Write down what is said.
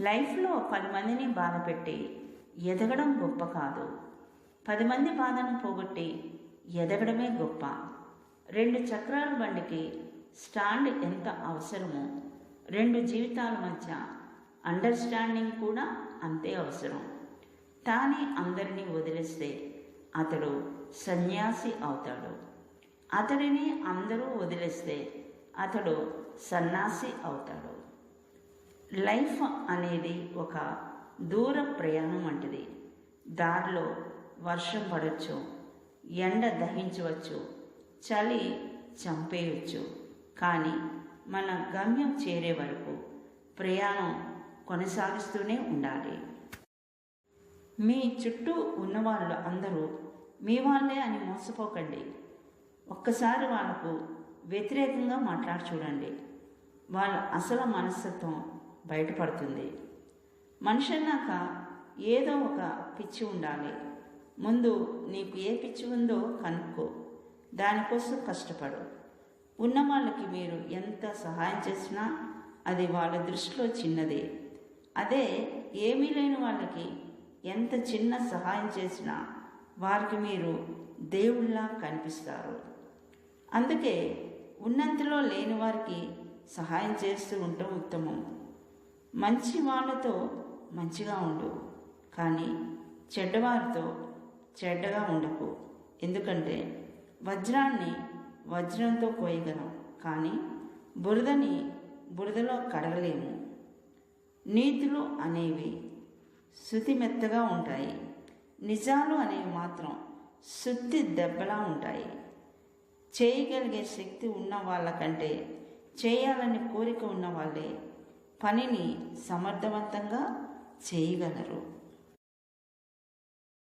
లైఫ్లో పది మందిని బాధ పెట్టి ఎదగడం గొప్ప కాదు. పది మంది బాధను పోగొట్టి ఎదగడమే గొప్ప. రెండు చక్రాల బండికి స్టాండ్ ఎంత అవసరమో రెండు జీవితాల మధ్య అండర్స్టాండింగ్ కూడా అంతే అవసరం. తానే అందరినీ వదిలేస్తే అతడు సన్యాసి అవుతాడు. అతడిని అందరూ వదిలేస్తే అతడు సన్యాసి అవుతాడు. లైఫ్ అనేది ఒక దూర ప్రయాణం వంటిది. దారిలో వర్షం పడవచ్చు ఎండ దహించవచ్చు చలి చంపేయవచ్చు కానీ మన గమ్యం చేరే వరకు ప్రయాణం కొనసాగిస్తూనే ఉండాలి. మీ చుట్టూ ఉన్నవాళ్ళు అందరూ మీ వాళ్ళే అని మోసపోకండి. ఒక్కసారి వాళ్ళకు వ్యతిరేకంగా మాట్లాడి చూడండి. వాళ్ళ అసలు మనస్తత్వం బయటపడుతుంది. మనిషి అన్నాక ఏదో ఒక పిచ్చి ఉండాలి. ముందు నీకు ఏ పిచ్చి ఉందో కనుక్కో. దానికోసం కష్టపడు. ఉన్న వాళ్ళకి మీరు ఎంత సహాయం చేసినా అది వాళ్ళ దృష్టిలో చిన్నదే. అదే ఏమీ లేని వాళ్ళకి ఎంత చిన్న సహాయం చేసినా వారికి మీరు దేవుళ్ళలా కనిపిస్తారు. అందుకే ఉన్నంతలో లేని వారికి సహాయం చేస్తూ ఉండటం ఉత్తమం. మంచి వాళ్ళతో మంచిగా ఉండు కానీ చెడ్డవారితో చెడ్డగా ఉండకు. ఎందుకంటే వజ్రాన్ని వజ్రంతో కోయగలం కానీ బురదని బురదలో కడగలేము. నీతులు అనేవి శుతిమెత్తగా ఉంటాయి. నిజాలు అనేవి మాత్రం శుద్ధి దెబ్బలా ఉంటాయి. చేయగలిగే శక్తి ఉన్న వాళ్ళకంటే చేయాలని కోరిక ఉన్న వాళ్ళే పనిని సమర్థవంతంగా చేయగలరు.